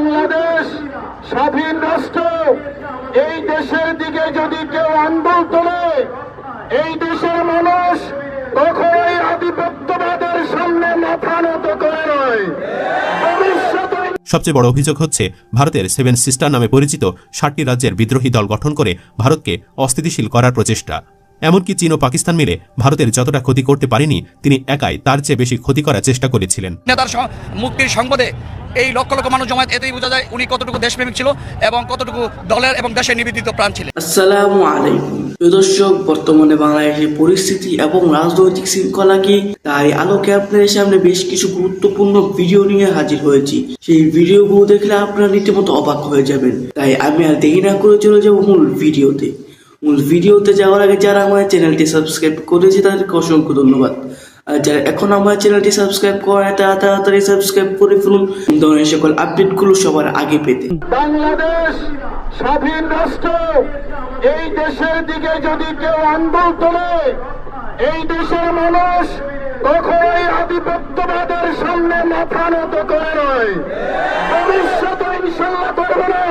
বাংলাদেশ স্বাধীন রাষ্ট্র এই দেশের দিকে যদি কেউ আন্দোলন তোলে এই দেশের মানুষ কখনোই আধিপত্যবাদের সামনে মাথা নত করে নয়। সবচেয়ে বড় অভিযোগ হচ্ছে ভারতের সেভেন সিস্টার নামে পরিচিত ষাটটি রাজ্যের বিদ্রোহী দল গঠন করে ভারতকে অস্থিতিশীল করার প্রচেষ্টা। এমনকি চীন ও পাকিস্তান মিলে ভারতের যতটা ক্ষতি করতে পারেনি তিনি একাই তার চেয়ে বেশি ক্ষতি করার চেষ্টা করেছিলেন। নেতার মুক্তির সংবাদে এই লক্ষ লক্ষ মানুষ জমায়েত, এতেই বোঝা যায় উনি কতটুকু দেশপ্রেমিক ছিল এবং কতটুকু দলের এবং দেশের নিবেদিত প্রাণ ছিলেন। আলাইকুম। দর্শক, বর্তমানে বাংলাদেশের পরিস্থিতি এবং রাজনৈতিক শৃঙ্খলা কি, তাই আলোকে আপনাদের সামনে বেশ কিছু গুরুত্বপূর্ণ ভিডিও নিয়ে হাজির হয়েছি। সেই ভিডিওগুলো দেখলে আপনারা রীতিমতো অবাক হয়ে যাবেন। তাই আমি আর দেরি না করে চলে যাব মূল ভিডিওতে। মূল ভিডিওতে যাওয়ার আগে যারা আমার চ্যানেলটি সাবস্ক্রাইব করেছে, তাদেরকে অসংখ্য ধন্যবাদ। আর যারা এখন আমার চ্যানেলটি সাবস্ক্রাইব করে তাড়াতাড়ি সাবস্ক্রাইব করে ফেলুন। ধরনের সকল আপডেটগুলো সবার আগে পেতে। বাংলাদেশ স্বাধীন রাষ্ট্র, এই দেশের দিকে যদি কেউ আন্দোলন তোলে, এই দেশের মানুষ কখনোই আধিপত্যবাদের সামনে মাথা নত করে নয়। ভবিষ্যতে ইনশাল্লাহ করবে না।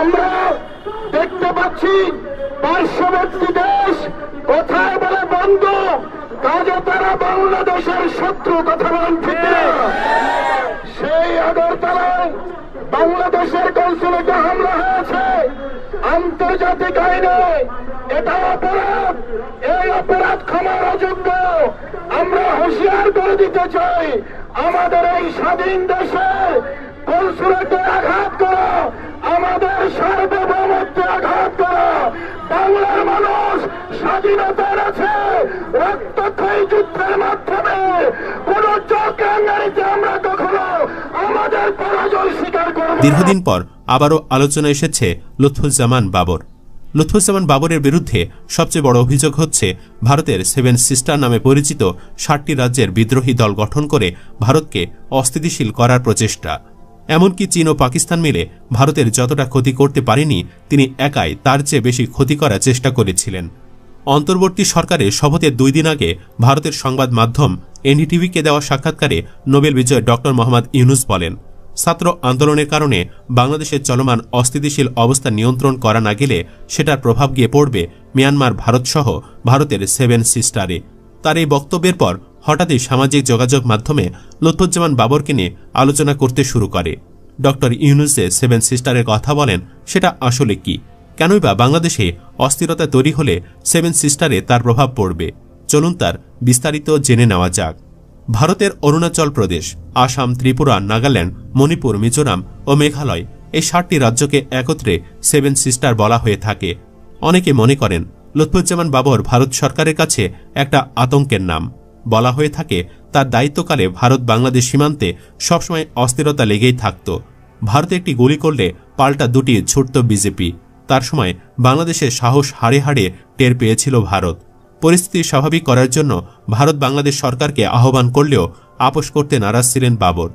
আমরা দেখতে পাচ্ছি পার্শ্ববর্তী দেশ কোথায় বলে বন্ধ? কাজে তারা বাংলাদেশের শত্রু, কথা বলেন ঠিক সেই আগরতলায় বাংলাদেশের কনসুলেটে হামলা হয়েছে। আন্তর্জাতিক আইনে এটা অপরাধ। এই অপরাধ ক্ষমার অযোগ্য। আমরা হুঁশিয়ার করে দিতে চাই, আমাদের এই স্বাধীন দেশে কনসুলেটে আঘাত করা, আমাদের সার্বভৌমত্বে আঘাত দীর্ঘদিন পর আবারও আলোচনা এসেছে লুৎফুজ্জামান বাবর। লুৎফুজ্জামান বাবরের বিরুদ্ধে সবচেয়ে বড় অভিযোগ হচ্ছে ভারতের সেভেন সিস্টার নামে পরিচিত ষাটটি রাজ্যের বিদ্রোহী দল গঠন করে ভারতকে অস্থিতিশীল করার প্রচেষ্টা। এমনকি চীন ও পাকিস্তান মিলে ভারতের যতটা ক্ষতি করতে পারেনি, তিনি একাই তার চেয়ে বেশি ক্ষতি করার চেষ্টা করেছিলেন। অন্তর্বর্তী সরকারের শপথের দুই দিন আগে ভারতের সংবাদ মাধ্যম এনডিটিভিকে দেওয়া সাক্ষাৎকারে নোবেল বিজয় ডক্টর মোহাম্মদ ইউনুস বলেন ছাত্র আন্দোলনের কারণে বাংলাদেশের চলমান অস্থিতিশীল অবস্থা নিয়ন্ত্রণ করা না গেলে সেটার প্রভাব গিয়ে পড়বে মিয়ানমার ভারতসহ ভারতের সেভেন সিস্টারে। তার এই বক্তব্যের পর হঠাৎই সামাজিক যোগাযোগ মাধ্যমে লুৎফুজ্জামান বাবরকে নিয়ে আলোচনা করতে শুরু করে। ডক্টর ইউনুসে সেভেন সিস্টারের কথা বলেন, সেটা আসলে কি? কেনই বা বাংলাদেশে অস্থিরতা তৈরি হলে সেভেন সিস্টারে তার প্রভাব পড়বে? চলুন তার বিস্তারিত জেনে নেওয়া যাক। ভারতের অরুণাচল প্রদেশ, আসাম, ত্রিপুরা, নাগাল্যান্ড, মণিপুর, মিজোরাম ও মেঘালয় এই সাতটি রাজ্যকে একত্রে সেভেন সিস্টার বলা হয়ে থাকে। অনেকে মনে করেন, লুৎফুজ্জামান বাবর ভারত সরকারের কাছে একটা আতঙ্কের নাম। বলা হয়ে থাকে, তার দায়িত্বকালে ভারত বাংলাদেশ সীমান্তে সবসময় অস্থিরতা লেগেই থাকত। ভারতে একটি গুলি করলে পাল্টা দুটি ছুটত বিজেপি। তার সময় বাংলাদেশের সাহস হাড়ে হাড়ে টের পেয়েছিল ভারত। পরিস্থিতি স্বাভাবিক করার জন্য ভারত বাংলাদেশ সরকারকে আহ্বান করলেও আপোষ করতে নারাজ ছিলেন বাবর।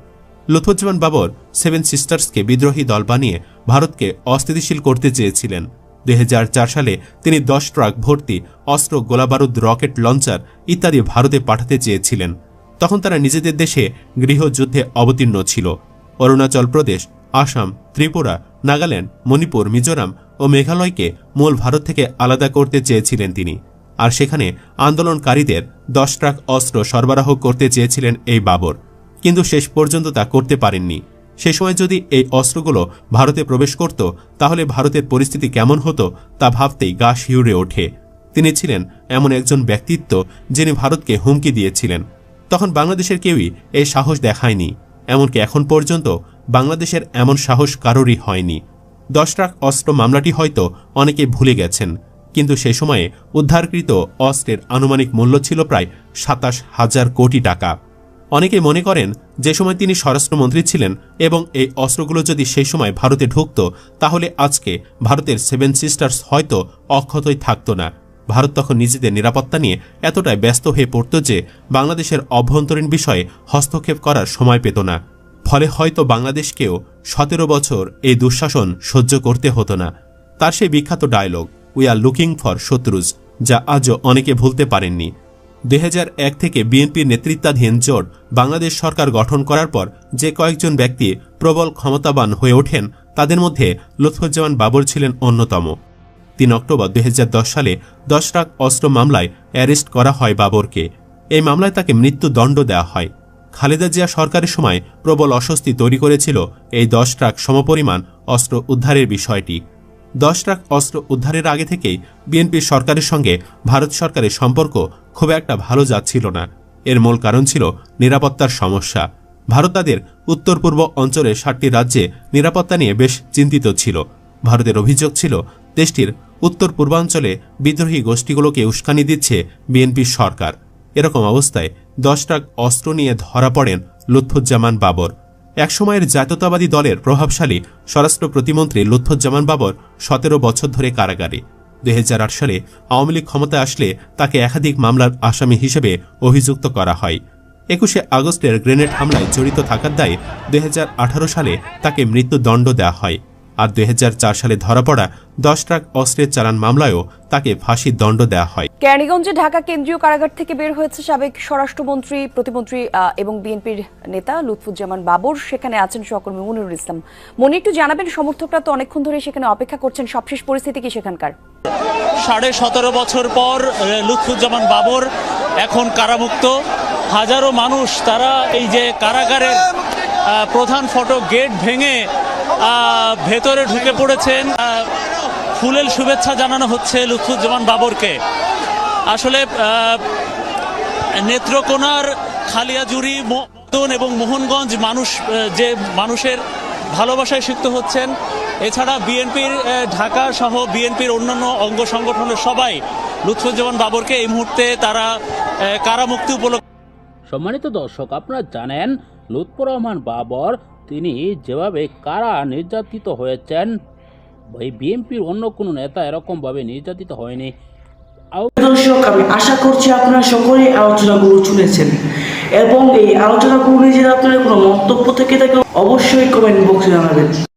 লুৎফুজ্জামান বাবর সেভেন সিস্টার্সকে বিদ্রোহী দল বানিয়ে ভারতকে অস্থিতিশীল করতে চেয়েছিলেন। দু হাজার চার সালে তিনি দশ ট্রাক ভর্তি, অস্ত্র, গোলাবারুদ, রকেট লঞ্চার ইত্যাদি ভারতে পাঠাতে চেয়েছিলেন। তখন তারা নিজেদের দেশে গৃহযুদ্ধে অবতীর্ণ ছিল। অরুণাচল প্রদেশ, আসাম, ত্রিপুরা, নাগাল্যান্ড, মণিপুর, মিজোরাম ও মেঘালয়কে মূল ভারত থেকে আলাদা করতে চেয়েছিলেন তিনি। আর সেখানে আন্দোলনকারীদের দশ ট্রাক অস্ত্র সরবরাহ করতে চেয়েছিলেন এই বাবর। কিন্তু শেষ পর্যন্ত তা করতে পারেননি। সে সময় যদি এই অস্ত্রগুলো ভারতে প্রবেশ করত, তাহলে ভারতের পরিস্থিতি কেমন হতো তা ভাবতেই গা শিউরে ওঠে। তিনি ছিলেন এমন একজন ব্যক্তিত্ব যিনি ভারতকে হুমকি দিয়েছিলেন। তখন বাংলাদেশের কেউই এই সাহস দেখায়নি। এমনকি এখন পর্যন্ত বাংলাদেশের এমন সাহস কারোরই হয়নি। দশ ট্রাক অস্ত্র মামলাটি হয়তো অনেকে ভুলে গেছেন। কিন্তু সে সময়ে উদ্ধারকৃত অস্ত্রের আনুমানিক মূল্য ছিল প্রায় সাতাশ হাজার কোটি টাকা। অনেকে মনে করেন, যে সময় তিনি স্বরাষ্ট্রমন্ত্রী ছিলেন এবং এই অস্ত্রগুলো যদি সেই সময় ভারতে ঢুকত, তাহলে আজকে ভারতের সেভেন সিস্টার্স হয়তো অক্ষতই থাকত না। ভারত তখন নিজেদের নিরাপত্তা নিয়ে এতটাই ব্যস্ত হয়ে পড়ত যে বাংলাদেশের অভ্যন্তরীণ বিষয়ে হস্তক্ষেপ করার সময় পেত না। ফলে হয়তো বাংলাদেশকেও সতেরো বছর এই দুঃশাসন সহ্য করতে হতো না। তার সেই বিখ্যাত dialogue we are looking for শত্রুজ, যা আজও অনেকে ভুলতে পারেননি। দু হাজার এক থেকে বিএনপির নেতৃত্বাধীন জোট বাংলাদেশ সরকার গঠন করার পর যে কয়েকজন ব্যক্তি প্রবল ক্ষমতাবান হয়ে ওঠেন, তাদের মধ্যে লুৎফুজ্জামান বাবর ছিলেন অন্যতম। তিন অক্টোবর দুই হাজার দশ সালে দশ লাখ অস্ত্র মামলায় অ্যারেস্ট করা হয় বাবরকে। এই মামলায় তাকে মৃত্যুদণ্ড দেওয়া হয়। খালেদা জিয়া সরকারের সময় প্রবল অস্বস্তি তৈরি করেছিল এই দশ ট্রাক সমপরিমাণ অস্ত্র উদ্ধারের বিষয়টি। দশ লাখ অস্ত্র উদ্ধারের আগে থেকেই বিএনপির সরকারের সঙ্গে ভারত সরকারের সম্পর্ক খুব একটা ভালো যাচ্ছিল না। এর মূল কারণ ছিল নিরাপত্তার সমস্যা। ভারত তাদের উত্তর পূর্ব অঞ্চলের ষাটটি রাজ্যে নিরাপত্তা নিয়ে বেশ চিন্তিত ছিল। ভারতের অভিযোগ ছিল, দেশটির উত্তর পূর্বাঞ্চলে বিদ্রোহী গোষ্ঠীগুলোকে উস্কানি দিচ্ছে বিএনপির সরকার। এরকম অবস্থায় দশ ট্রাক অস্ত্র নিয়ে ধরা পড়েন লুৎফুজ্জামান বাবর। একসময়ের জাতীয়তাবাদী দলের প্রভাবশালী স্বরাষ্ট্র প্রতিমন্ত্রী লুৎফুজ্জামান বাবর সতেরো বছর ধরে কারাগারে। দুই হাজার আট সালে আওয়ামী লীগ ক্ষমতায় আসলে তাকে একাধিক মামলার আসামি হিসেবে অভিযুক্ত করা হয়। একুশে আগস্টের গ্রেনেড হামলায় জড়িত থাকার দায়ে দুই হাজার আঠারো সালে তাকে মৃত্যুদণ্ড দেওয়া হয়। আর দু হাজার চার সালে ধরা পড়া দশ ট্রাক অস্ত্রের চালান মামলায়ও তাকে ফাঁসির দণ্ড দেওয়া হয়। কেরানীগঞ্জে ঢাকা কেন্দ্রীয় কারাগার থেকে বের হয়েছে সাবেক স্বরাষ্ট্রমন্ত্রী প্রতিমন্ত্রী এবং বিএনপির নেতা লুৎফুজ্জামান বাবর। সেখানে আছেন সহকর্মী মনিরুল ইসলাম। মনি একটু জানাবেন সমর্থকরা তো অনেকক্ষণ ধরে সেখানে অপেক্ষা করছেন। সবশেষ পরিস্থিতি কি সেখানকার? সাড়ে সতেরো বছর পর লুৎফুজ্জামান বাবর এখন কারামুক্ত। হাজারো মানুষ তারা এই যে কারাগারের প্রধান ফটো গেট ভেঙে ভেতরে ঢুকে পড়েছেন। ফুলেল শুভেচ্ছা জানানো হচ্ছে লুৎফুজ্জামান বাবরকে। আসলে নেত্রকোনার খালিয়াজুরি মদন এবং মোহনগঞ্জ মানুষ যে মানুষের ভালোবাসায় সিক্ত হচ্ছেন, এছাড়া বিএনপির ঢাকা সহ বিএনপির অন্যান্য অঙ্গ সংগঠনের সবাই লুৎফুজ্জামান বাবরকে এই মুহূর্তে তারা কারামুক্তি উপলক্ষে সম্মানিত দর্শক, আপনারা জানেন, লুৎফর রহমান বাবর তিনি যেভাবে কারা নির্যাতিত হয়েছেন এই বিএনপির অন্য কোনো নেতা এরকমভাবে নির্যাতিত হয়নি। দর্শক, আমি আশা করছি আপনারা সকলে আলোচনাগুলো শুনেছেন এবং এই আলোচনাগুলো নিয়ে যদি আপনাদের কোনো মন্তব্য থেকে থাকে অবশ্যই কমেন্ট বক্সে জানাবেন।